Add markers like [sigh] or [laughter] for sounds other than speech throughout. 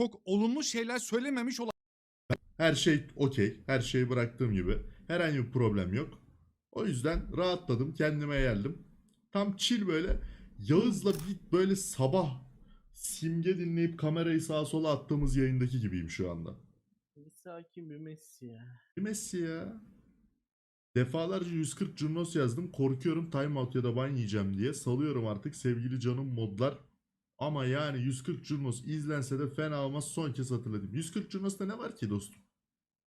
çok olumlu şeyler söylememiş Her şey okey. Her şeyi bıraktığım gibi. Herhangi bir problem yok. O yüzden rahatladım. Kendime geldim. Tam chill böyle. Yağız'la bir böyle sabah simge dinleyip kamerayı sağa sola attığımız yayındaki gibiyim şu anda. Bir sakin bir Messi ya. Bir Messi ya. Defalarca 140 Curnos yazdım. Korkuyorum timeout ya da ban yiyeceğim diye. Salıyorum artık sevgili canım modlar. Ama yani 140 Curnos izlense de fena olmaz. Son kez hatırladım. 140 Curnos'ta ne var ki dostum?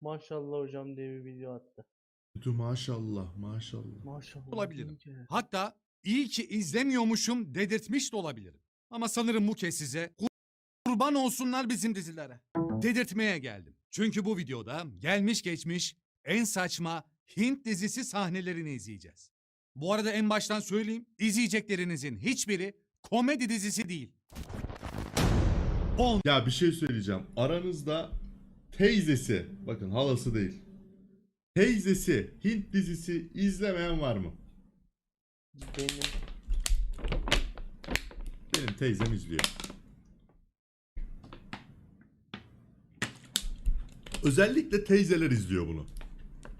Maşallah hocam diye bir video attı. Kötü maşallah maşallah. Maşallah. Olabilirim. Hatta iyi ki izlemiyormuşum dedirtmiş de olabilirim. Ama sanırım bu kez size kurban olsunlar bizim dizilere. Dedirtmeye geldim. Çünkü bu videoda gelmiş geçmiş en saçma Hint dizisi sahnelerini izleyeceğiz. Bu arada en baştan söyleyeyim, izleyeceklerinizin hiçbiri komedi dizisi değil. Ya bir şey söyleyeceğim. Aranızda teyzesi, bakın halası değil. Teyzesi Hint dizisi izlemeyen var mı? Benim. Benim teyzem izliyor. Özellikle teyzeler izliyor bunu.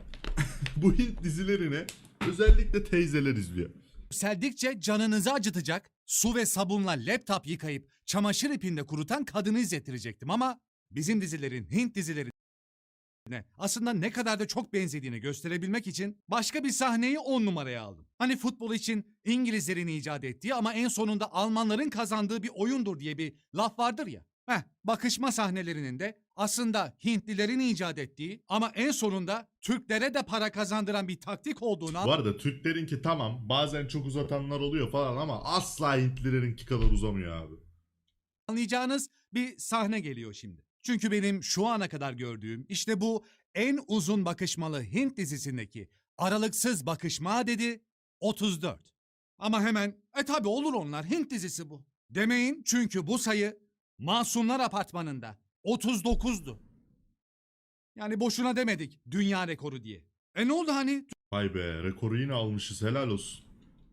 [laughs] Bu Hint dizilerini özellikle teyzeler izliyor. Yükseldikçe canınızı acıtacak, su ve sabunla laptop yıkayıp çamaşır ipinde kurutan kadını izlettirecektim ama bizim dizilerin Hint dizilerine aslında ne kadar da çok benzediğini gösterebilmek için başka bir sahneyi on numaraya aldım. Hani futbol için İngilizlerin icat ettiği ama en sonunda Almanların kazandığı bir oyundur diye bir laf vardır ya. Heh, bakışma sahnelerinin de aslında Hintlilerin icat ettiği ama en sonunda Türklere de para kazandıran bir taktik olduğunu Bu arada Türklerinki tamam bazen çok uzatanlar oluyor falan ama asla Hintlilerinki kadar uzamıyor abi. anlayacağınız bir sahne geliyor şimdi. Çünkü benim şu ana kadar gördüğüm işte bu en uzun bakışmalı Hint dizisindeki aralıksız bakışma dedi 34. Ama hemen e tabi olur onlar Hint dizisi bu. Demeyin çünkü bu sayı Masumlar Apartmanı'nda 39'du. Yani boşuna demedik dünya rekoru diye. E ne oldu hani Vay be rekoru yine almışız helal olsun.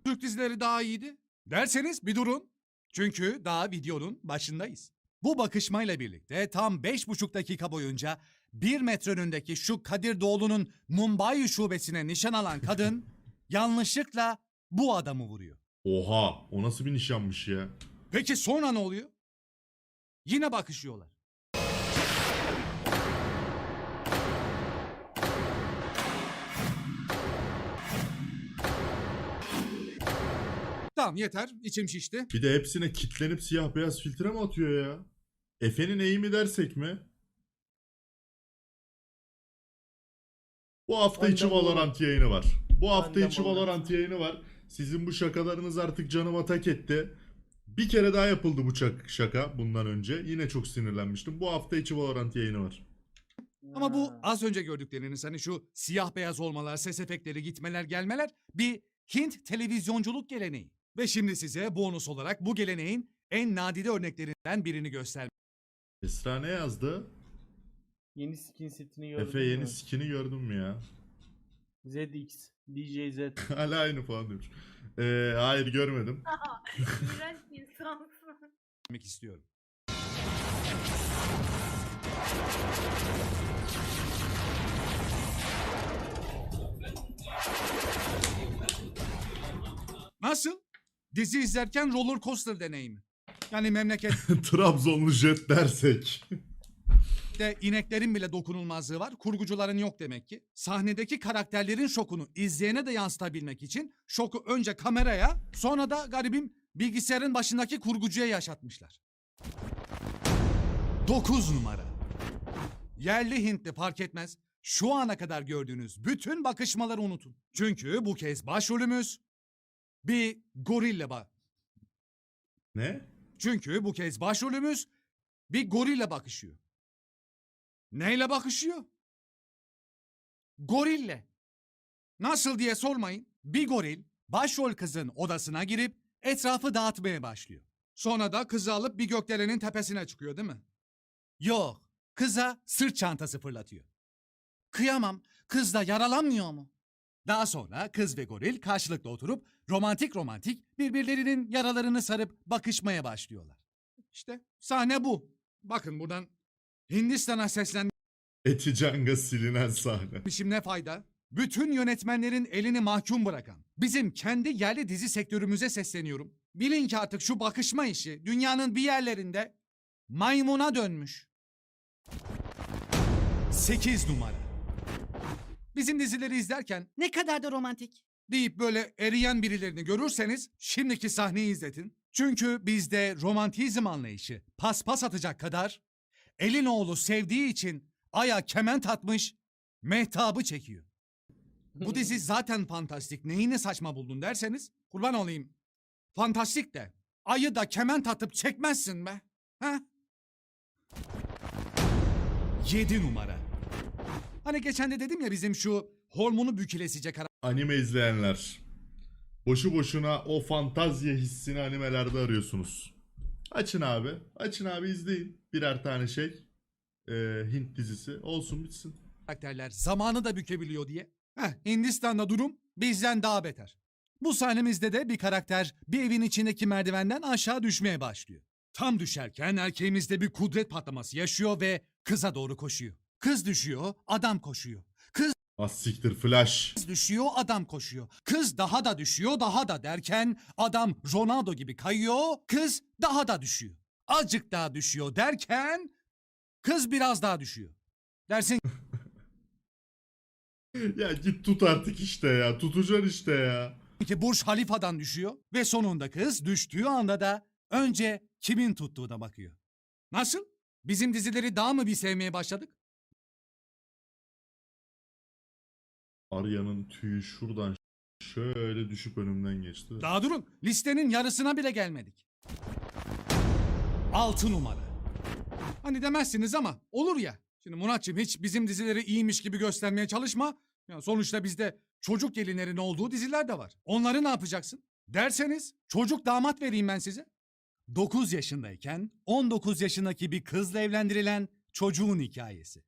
Türk dizileri daha iyiydi? Derseniz bir durun. Çünkü daha videonun başındayız. Bu bakışmayla birlikte tam beş buçuk dakika boyunca bir metre önündeki şu Kadir Doğulu'nun Mumbai şubesine nişan alan kadın [laughs] yanlışlıkla bu adamı vuruyor. Oha o nasıl bir nişanmış ya. Peki sonra ne oluyor? Yine bakışıyorlar. Tamam yeter. içim şişti. Bir de hepsine kitlenip siyah beyaz filtre mi atıyor ya? Efe'nin eğimi dersek mi? Bu hafta içi. Valorant yayını var. Bu hafta içi. Valorant yayını var. Sizin bu şakalarınız artık canıma tak etti. Bir kere daha yapıldı bu çak- şaka bundan önce. Yine çok sinirlenmiştim. Bu hafta içi Valorant yayını var. Ama bu az önce gördükleriniz hani şu siyah beyaz olmalar, ses efektleri, gitmeler, gelmeler bir Hint televizyonculuk geleneği. Ve şimdi size bonus olarak bu geleneğin en nadide örneklerinden birini göstermek Esra ne yazdı? Yeni skin setini gördün Efe yeni skin'i gördün mü ya? ZX. DJ Z. [laughs] Hala aynı falan demiş. Ee, hayır görmedim. [laughs] İğrenç insansın. istiyorum. Nasıl? Dizi izlerken roller coaster deneyimi. Yani memlekette [laughs] Trabzonlu jet dersek. İneklerin bile dokunulmazlığı var. Kurgucuların yok demek ki. Sahnedeki karakterlerin şokunu izleyene de yansıtabilmek için şoku önce kameraya sonra da garibim bilgisayarın başındaki kurgucuya yaşatmışlar. 9 numara. Yerli Hintli fark etmez. Şu ana kadar gördüğünüz bütün bakışmaları unutun. Çünkü bu kez başrolümüz bir gorille bak. ne? Çünkü bu kez başrolümüz bir gorille bakışıyor. Neyle bakışıyor? Gorille. Nasıl diye sormayın. Bir goril başrol kızın odasına girip etrafı dağıtmaya başlıyor. Sonra da kızı alıp bir gökdelenin tepesine çıkıyor değil mi? Yok. Kıza sırt çantası fırlatıyor. Kıyamam. Kız da yaralanmıyor mu? Daha sonra kız ve goril karşılıklı oturup romantik romantik birbirlerinin yaralarını sarıp bakışmaya başlıyorlar. İşte sahne bu. Bakın buradan Hindistan'a seslenmişim Eti canga silinen sahne. ne fayda? Bütün yönetmenlerin elini mahkum bırakan, bizim kendi yerli dizi sektörümüze sesleniyorum. Bilin ki artık şu bakışma işi dünyanın bir yerlerinde maymuna dönmüş. 8 numara. Bizim dizileri izlerken Ne kadar da romantik. deyip böyle eriyen birilerini görürseniz şimdiki sahneyi izletin. Çünkü bizde romantizm anlayışı paspas atacak kadar elin oğlu sevdiği için aya kement atmış mehtabı çekiyor. Bu dizi [laughs] zaten fantastik. Neyini saçma buldun derseniz kurban olayım. Fantastik de ayı da kement atıp çekmezsin be. Ha? 7 numara. Hani geçen de dedim ya bizim şu hormonu bükülesice Anime izleyenler. Boşu boşuna o fantazya hissini animelerde arıyorsunuz. Açın abi. Açın abi izleyin. Birer tane şey. Ee, Hint dizisi. Olsun bitsin. karakterler zamanı da bükebiliyor diye. Heh, Hindistan'da durum bizden daha beter. Bu sahnemizde de bir karakter bir evin içindeki merdivenden aşağı düşmeye başlıyor. Tam düşerken erkeğimizde bir kudret patlaması yaşıyor ve kıza doğru koşuyor. Kız düşüyor, adam koşuyor. Kız Az siktir flash. düşüyor, adam koşuyor. Kız daha da düşüyor, daha da derken adam Ronaldo gibi kayıyor, kız daha da düşüyor. Azıcık daha düşüyor derken kız biraz daha düşüyor. Dersin [laughs] ya git tut artık işte ya. Tutacaksın işte ya. ki Burj Halifa'dan düşüyor ve sonunda kız düştüğü anda da önce kimin tuttuğuna bakıyor. Nasıl? Bizim dizileri daha mı bir sevmeye başladık? Arya'nın tüyü şuradan şöyle düşüp önümden geçti. Daha durun. Listenin yarısına bile gelmedik. 6 numara. Hani demezsiniz ama olur ya. Şimdi Muratçım hiç bizim dizileri iyiymiş gibi göstermeye çalışma. Ya sonuçta bizde çocuk gelinlerin olduğu diziler de var. Onları ne yapacaksın? Derseniz çocuk damat vereyim ben size. 9 yaşındayken 19 yaşındaki bir kızla evlendirilen çocuğun hikayesi.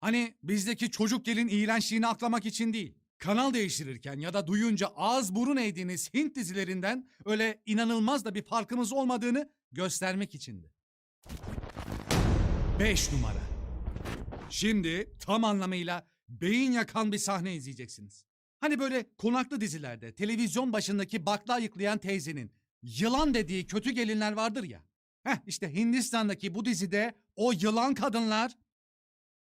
Hani bizdeki çocuk gelin iğrençliğini aklamak için değil. Kanal değiştirirken ya da duyunca ağız burun eğdiğiniz Hint dizilerinden öyle inanılmaz da bir farkımız olmadığını göstermek içindi. 5 numara. Şimdi tam anlamıyla beyin yakan bir sahne izleyeceksiniz. Hani böyle konaklı dizilerde televizyon başındaki bakla ayıklayan teyzenin yılan dediği kötü gelinler vardır ya. Heh işte Hindistan'daki bu dizide o yılan kadınlar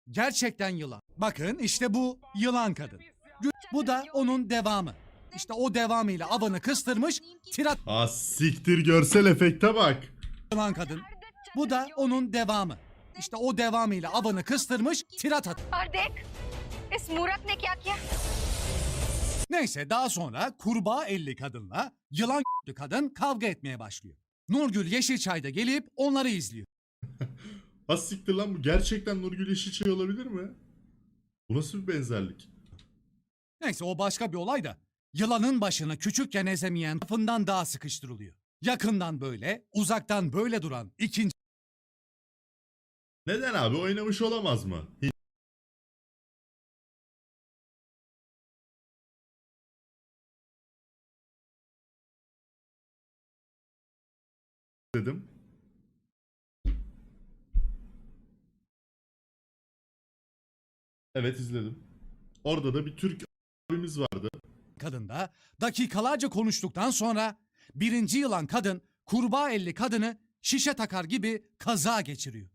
gerçekten yılan. Bakın işte bu yılan kadın. Gü- Bu da onun devamı. İşte o devamıyla avını kıstırmış tirat Az siktir görsel efekte bak. yılan kadın. Bu da onun devamı. İşte o devamıyla avını kıstırmış tirat atı. और देख इस मूरत ने क्या किया Neyse daha sonra kurbağa elli kadınla yılan [laughs] kadın kavga etmeye başlıyor. Nurgül Yeşilçay da gelip onları izliyor. [laughs] Siktir lan bu gerçekten Nurgül Yeşilçay olabilir mi? Bu nasıl bir benzerlik? Neyse o başka bir olay da yılanın başını küçükken ezemeyen tarafından daha sıkıştırılıyor. Yakından böyle, uzaktan böyle duran ikinci Neden abi oynamış olamaz mı? Dedim. Evet izledim. Orada da bir Türk abimiz vardı. kadında dakikalarca konuştuktan sonra birinci yılan kadın kurbağa elli kadını şişe takar gibi kaza geçiriyor.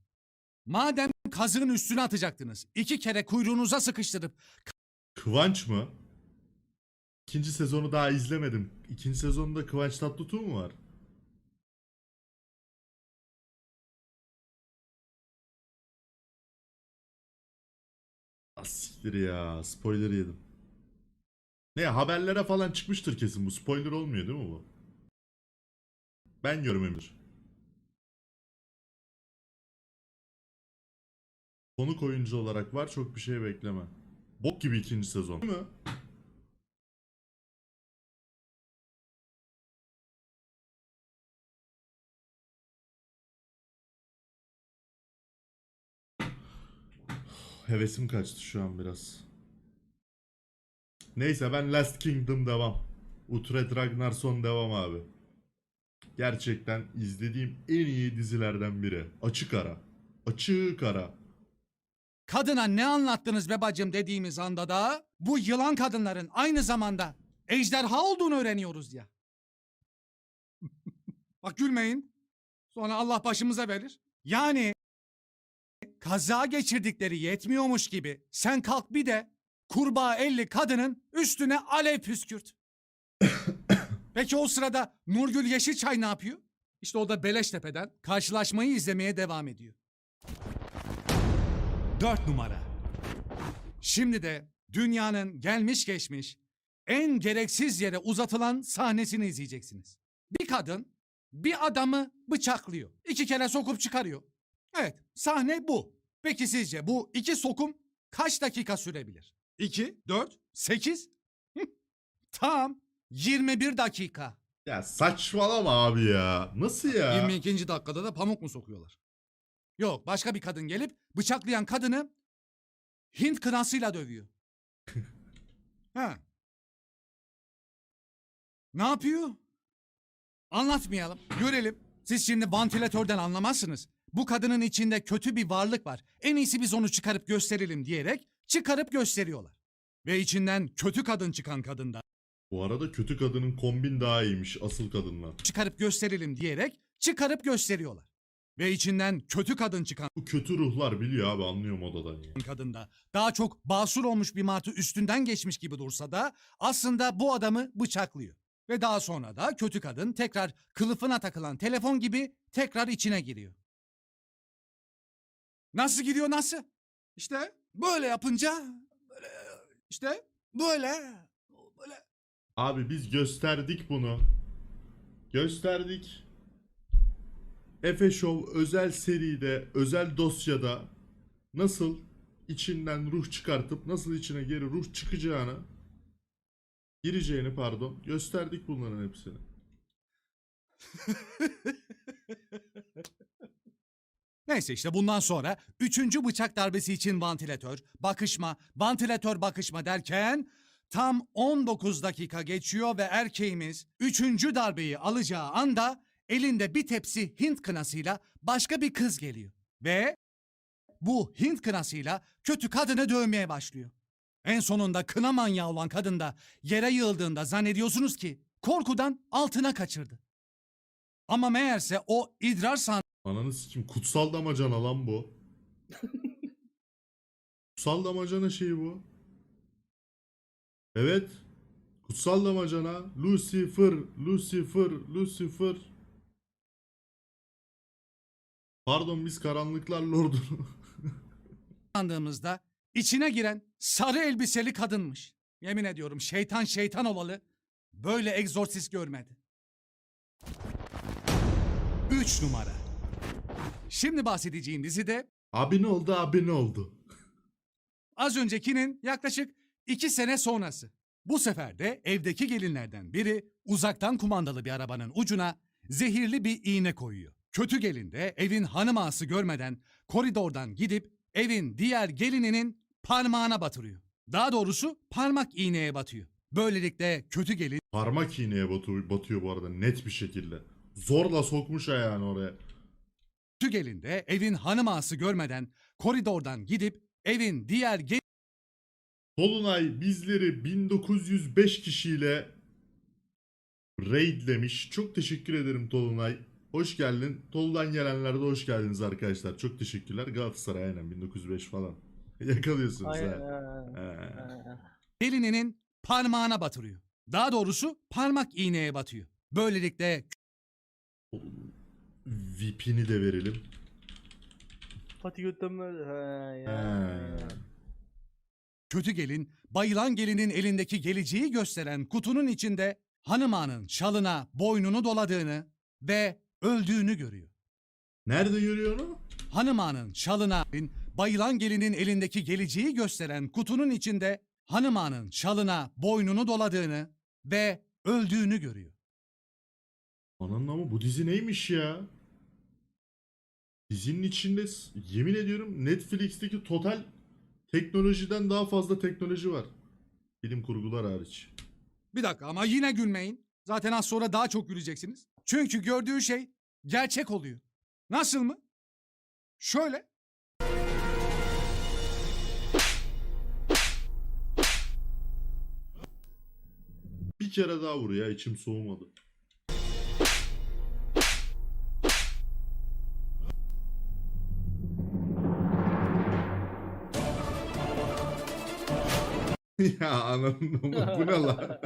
Madem kazığın üstüne atacaktınız, iki kere kuyruğunuza sıkıştırıp Kıvanç mı? İkinci sezonu daha izlemedim. İkinci sezonunda Kıvanç Tatlıtuğ mu var? Ah, Siktir ya. Spoiler yedim. Ne haberlere falan çıkmıştır kesin bu. Spoiler olmuyor değil mi bu? Ben görmemiştir. Konuk oyuncu olarak var çok bir şey bekleme. Bok gibi ikinci sezon. Değil mi? Hevesim kaçtı şu an biraz. Neyse ben Last Kingdom devam. Utrecht Ragnarsson devam abi. Gerçekten izlediğim en iyi dizilerden biri. Açık ara. Açık ara. Kadına ne anlattınız be bacım dediğimiz anda da bu yılan kadınların aynı zamanda ejderha olduğunu öğreniyoruz ya. [laughs] Bak gülmeyin. Sonra Allah başımıza verir. Yani kaza geçirdikleri yetmiyormuş gibi sen kalk bir de kurbağa elli kadının üstüne alev püskürt. [coughs] Peki o sırada Nurgül Yeşilçay ne yapıyor? İşte o da Beleştepe'den karşılaşmayı izlemeye devam ediyor. Dört numara. Şimdi de dünyanın gelmiş geçmiş en gereksiz yere uzatılan sahnesini izleyeceksiniz. Bir kadın bir adamı bıçaklıyor. İki kere sokup çıkarıyor. Evet sahne bu. Peki sizce bu iki sokum kaç dakika sürebilir? 2, 4, 8? Tam 21 dakika. Ya saçmalama abi ya. Nasıl ya? 22. dakikada da pamuk mu sokuyorlar? Yok başka bir kadın gelip bıçaklayan kadını Hint kınasıyla dövüyor. [laughs] ha. Ne yapıyor? Anlatmayalım. Görelim. Siz şimdi vantilatörden anlamazsınız. Bu kadının içinde kötü bir varlık var. En iyisi biz onu çıkarıp gösterelim diyerek çıkarıp gösteriyorlar. Ve içinden kötü kadın çıkan kadında Bu arada kötü kadının kombin daha iyiymiş asıl kadından. çıkarıp gösterelim diyerek çıkarıp gösteriyorlar. Ve içinden kötü kadın çıkan Bu kötü ruhlar biliyor abi anlıyor modadan ya. kadında daha çok basur olmuş bir martı üstünden geçmiş gibi dursa da aslında bu adamı bıçaklıyor. Ve daha sonra da kötü kadın tekrar kılıfına takılan telefon gibi tekrar içine giriyor. Nasıl giriyor nasıl? İşte böyle yapınca böyle işte böyle böyle Abi biz gösterdik bunu. Gösterdik. Efe Show özel seride, özel dosyada nasıl içinden ruh çıkartıp nasıl içine geri ruh çıkacağını gireceğini pardon gösterdik bunların hepsini. [laughs] Neyse işte bundan sonra üçüncü bıçak darbesi için vantilatör, bakışma, vantilatör bakışma derken tam 19 dakika geçiyor ve erkeğimiz üçüncü darbeyi alacağı anda elinde bir tepsi Hint kınasıyla başka bir kız geliyor. Ve bu Hint kınasıyla kötü kadını dövmeye başlıyor. En sonunda kına manyağı olan kadın da yere yığıldığında zannediyorsunuz ki korkudan altına kaçırdı. Ama meğerse o idrar Ananı sikim kutsal damacana lan bu. [laughs] kutsal damacana şeyi bu. Evet. Kutsal damacana Lucifer, Lucifer, Lucifer. Pardon biz karanlıklar lordunu. sandığımızda içine giren sarı elbiseli kadınmış. Yemin ediyorum şeytan şeytan olalı böyle egzorsist görmedi. 3 numara. Şimdi bahsedeceğim dizi de abi ne oldu abi ne oldu? az öncekinin yaklaşık 2 sene sonrası. Bu sefer de evdeki gelinlerden biri uzaktan kumandalı bir arabanın ucuna zehirli bir iğne koyuyor. Kötü gelin de evin hanım ağası görmeden koridordan gidip evin diğer gelininin parmağına batırıyor. Daha doğrusu parmak iğneye batıyor. Böylelikle kötü gelin Parmak iğneye batıyor, batıyor bu arada net bir şekilde. Zorla sokmuş ayağını oraya. kötü gelin de evin hanım ağası görmeden koridordan gidip evin diğer Tolunay bizleri 1905 kişiyle raidlemiş. Çok teşekkür ederim Tolunay. Hoş geldin. Tolu'dan gelenler de hoş geldiniz arkadaşlar. Çok teşekkürler. Galatasaray aynen 1905 falan. [laughs] Yakalıyorsunuz Aynen. ha. He. aynen. gelininin parmağına batırıyor. Daha doğrusu parmak iğneye batıyor. Böylelikle VIP'ini de verelim. Pati götürme. Ha, He. ya. Kötü gelin, bayılan gelinin elindeki geleceği gösteren kutunun içinde hanım ağanın şalına boynunu doladığını ve öldüğünü görüyor. Nerede görüyor onu? Hanım ağanın şalına, bayılan gelinin elindeki geleceği gösteren kutunun içinde hanım ağanın şalına boynunu doladığını ve öldüğünü görüyor. Ananın ama bu dizi neymiş ya? Dizinin içinde yemin ediyorum Netflix'teki total teknolojiden daha fazla teknoloji var. Bilim kurgular hariç. Bir dakika ama yine gülmeyin. Zaten az sonra daha çok güleceksiniz. Çünkü gördüğü şey gerçek oluyor. Nasıl mı? Şöyle. Bir kere daha vur ya içim soğumadı. [laughs] ya ananın bu ne lan?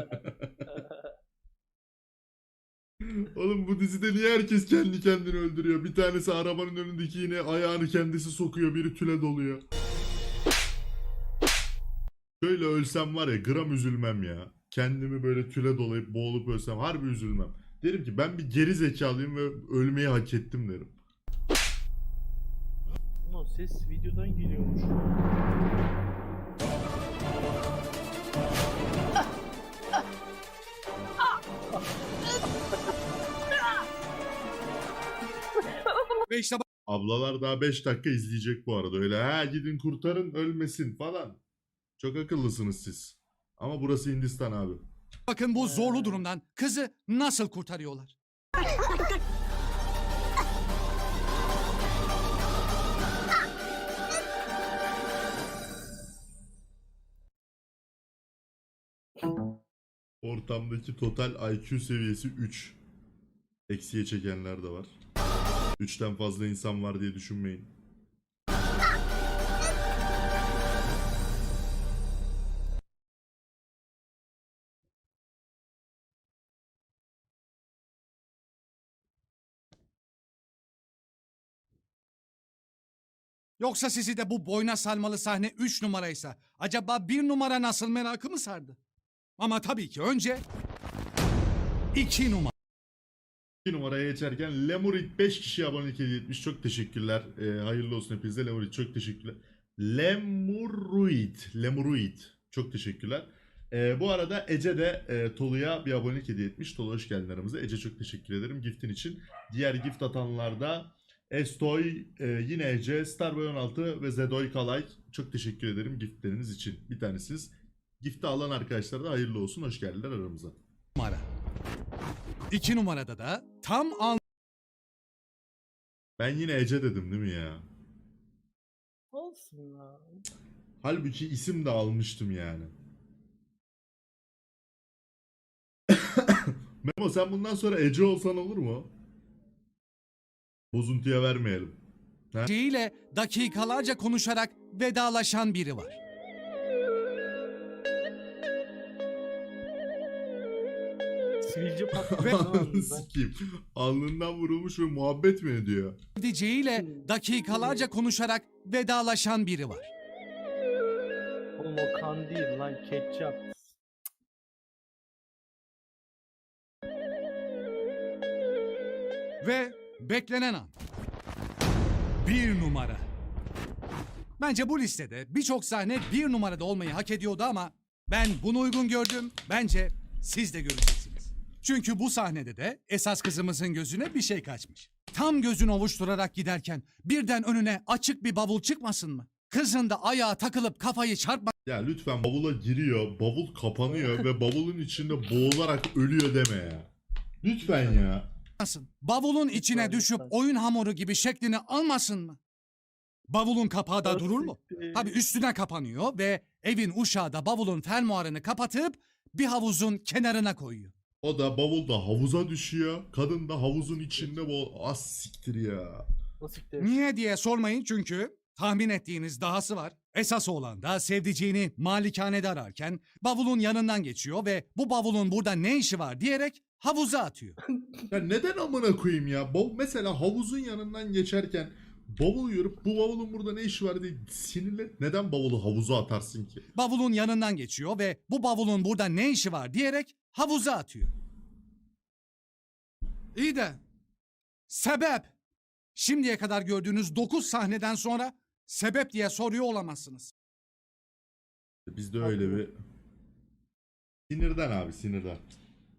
[laughs] Oğlum bu dizide niye herkes kendi kendini öldürüyor? Bir tanesi arabanın önündeki yine ayağını kendisi sokuyor, biri tüle doluyor. Şöyle ölsem var ya gram üzülmem ya. Kendimi böyle tüle dolayıp boğulup ölsem harbi üzülmem. Derim ki ben bir geri zekalıyım ve ölmeyi hak ettim derim. Ulan ses videodan geliyormuş. Ve işte Ablalar daha 5 dakika izleyecek bu arada. Öyle ha gidin kurtarın ölmesin falan. Çok akıllısınız siz. Ama burası Hindistan abi. bakın bu zorlu durumdan kızı nasıl kurtarıyorlar. Ortamdaki total IQ seviyesi 3. Eksiye çekenler de var. 3'ten fazla insan var diye düşünmeyin. Yoksa sizi de bu boyna salmalı sahne 3 numaraysa acaba 1 numara nasıl merakı mı sardı? Ama tabii ki önce 2 numara. 2 numaraya geçerken Lemurit 5 kişi abonelik hediye etmiş. Çok teşekkürler. Ee, hayırlı olsun hepinize. Lemurit çok teşekkürler. Lemuruit. Lemuruit. Çok teşekkürler. Ee, bu arada Ece de e, Tolu'ya bir abonelik hediye etmiş. Tolu hoş geldin aramıza. Ece çok teşekkür ederim giftin için. Diğer gift atanlarda Estoy, e, yine Ece, Starboy 16 ve Zedoy Kalay. Çok teşekkür ederim giftleriniz için. Bir tanesiniz. Gifti alan arkadaşlara da hayırlı olsun. Hoş geldiler aramıza. numara. 2 numarada da tam al Ben yine Ece dedim değil mi ya? Olsun ya. Halbuki isim de almıştım yani. [coughs] Memo sen bundan sonra Ece olsan olur mu? Bozuntuya vermeyelim. ile dakikalarca konuşarak vedalaşan biri var. Sivilce [laughs] patladı. Sikeyim. Alnından vurulmuş ve muhabbet mi ediyor? ile dakikalarca konuşarak vedalaşan biri var. Oğlum o kan değil lan ketçap. Ve beklenen an. Bir numara. Bence bu listede birçok sahne bir numarada olmayı hak ediyordu ama ben bunu uygun gördüm. Bence siz de göreceksiniz. Çünkü bu sahnede de esas kızımızın gözüne bir şey kaçmış. Tam gözünü ovuşturarak giderken birden önüne açık bir bavul çıkmasın mı? Kızın da ayağa takılıp kafayı çarpmasın Ya lütfen bavula giriyor, bavul kapanıyor ve bavulun içinde boğularak ölüyor deme ya. Lütfen ya. Bavulun içine düşüp oyun hamuru gibi şeklini almasın mı? Bavulun kapağı da durur mu? Tabii üstüne kapanıyor ve evin uşağı da bavulun fermuarını kapatıp bir havuzun kenarına koyuyor. O da bavul da havuza düşüyor. Kadın da havuzun içinde bu az siktir ya. Niye diye sormayın çünkü tahmin ettiğiniz dahası var. Esas olan da sevdiceğini malikanede ararken bavulun yanından geçiyor ve bu bavulun burada ne işi var diyerek havuza atıyor. [laughs] Ya neden amına koyayım ya? Bav mesela havuzun yanından geçerken bavul görüp bu bavulun burada ne işi var diye sinirle neden bavulu havuza atarsın ki? Bavulun yanından geçiyor ve bu bavulun burada ne işi var diyerek havuza atıyor. İyi de sebep şimdiye kadar gördüğünüz 9 sahneden sonra sebep diye soruyor olamazsınız. Bizde öyle bir sinirden abi sinirden.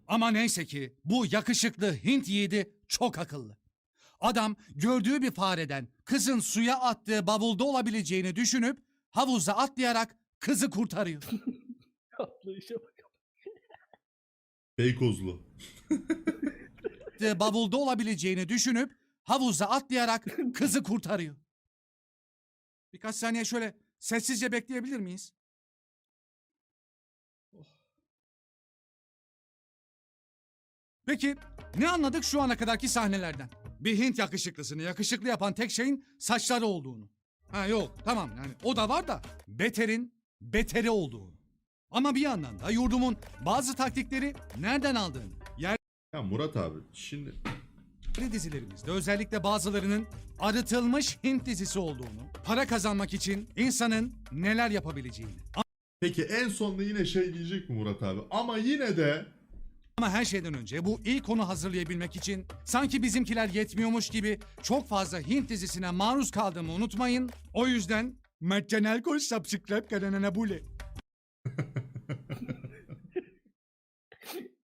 Ama neyse ki bu yakışıklı Hint yiğidi çok akıllı. Adam gördüğü bir fareden kızın suya attığı bavulda olabileceğini düşünüp havuza atlayarak kızı kurtarıyor. [laughs] Atlayışa bak. Beykozlu. attığı bavulda olabileceğini düşünüp havuza atlayarak kızı kurtarıyor. Birkaç saniye şöyle sessizce bekleyebilir miyiz? Peki ne anladık şu ana kadarki sahnelerden? Bir Hint yakışıklısını yakışıklı yapan tek şeyin saçları olduğunu. Ha yok tamam yani o da var da beterin beteri olduğunu. Ama bir yandan da yurdumun bazı taktikleri nereden aldığını, Ya Murat abi şimdi yerli dizilerimizde özellikle bazılarının arıtılmış Hint dizisi olduğunu, para kazanmak için insanın neler yapabileceğini. peki en sonunda yine şey diyecek mi Murat abi? Ama yine de Ama her şeyden önce bu ilk konu hazırlayabilmek için sanki bizimkiler yetmiyormuş gibi çok fazla Hint dizisine maruz kaldığımı unutmayın. O yüzden Mert Canel Koç subscribe kanalına bule.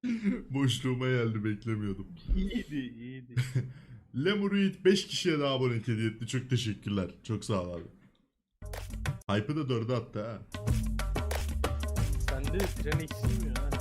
[laughs] boşluğuma geldi beklemiyordum. İyiydi iyiydi. [laughs] Lemuruit 5 kişiye daha abone hediye etti. Çok teşekkürler. Çok sağ ol abi. Hype'ı da 4'e attı ha. Sende tren eksilmiyor ha.